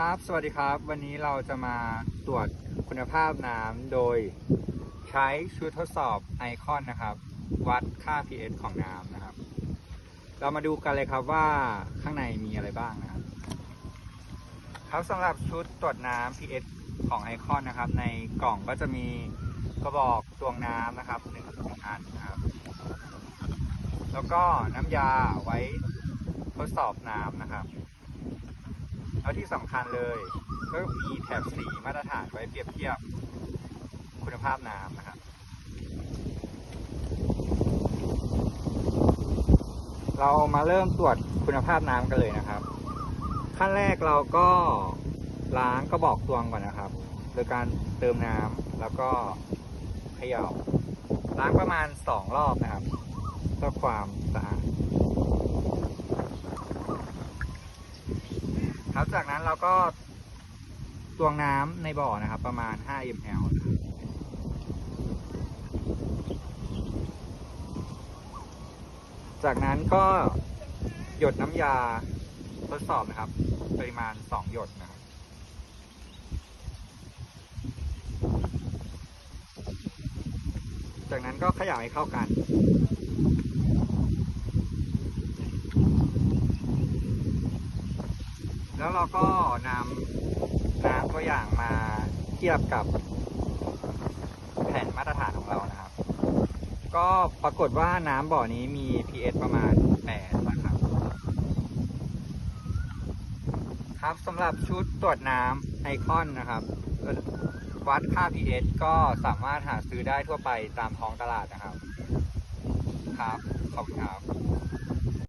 ครับ สวัสดีครับ วันนี้เราจะมาตรวจคุณภาพน้ำโดยใช้ชุดทดสอบไอคอนนะครับ วัดค่า pH ของน้ำนะครับ เรามาดูกันเลยครับว่าข้างในมีอะไรบ้างนะครับ ครับสำหรับชุดตรวจน้ำ pH ของไอคอนนะครับ ในกล่องก็จะมีกระบอกตวงน้ำนะครับหนึ่งอันนะครับ แล้วก็น้ำยาไว้ทดสอบน้ำนะครับ แล้วที่สำคัญเลยก็มีแถบสีมาตรฐานไว้เปรียบเทียบคุณภาพน้ำนะครับ เรามาเริ่มตรวจคุณภาพน้ำกันเลยนะครับ ขั้นแรกเราก็ล้างกระบอกตวงก่อนนะครับ โดยการเติมน้ำแล้วก็เขย่าล้างประมาณสองรอบนะครับเพื่อความสะอาด ครับ จากนั้นเราก็ตวงน้ำในบ่อนะครับ ประมาณ 5 ml จากนั้นก็หยดน้ำยาทดสอบนะครับ ปริมาณ 2 หยดนะครับ จากนั้นก็เขย่าให้เข้ากัน แล้วเราก็นำน้ำตัวอย่างมาเทียบกับแผ่นมาตรฐานของเรานะครับ ก็ปรากฏว่าน้ำบ่อนี้มี pH ประมาณ 8 นะครับ ครับสำหรับชุดตรวจน้ำไอคอนนะครับวัดค่า pH ก็สามารถหาซื้อได้ทั่วไปตามท้องตลาดนะครับ ครับ ขอบคุณครับ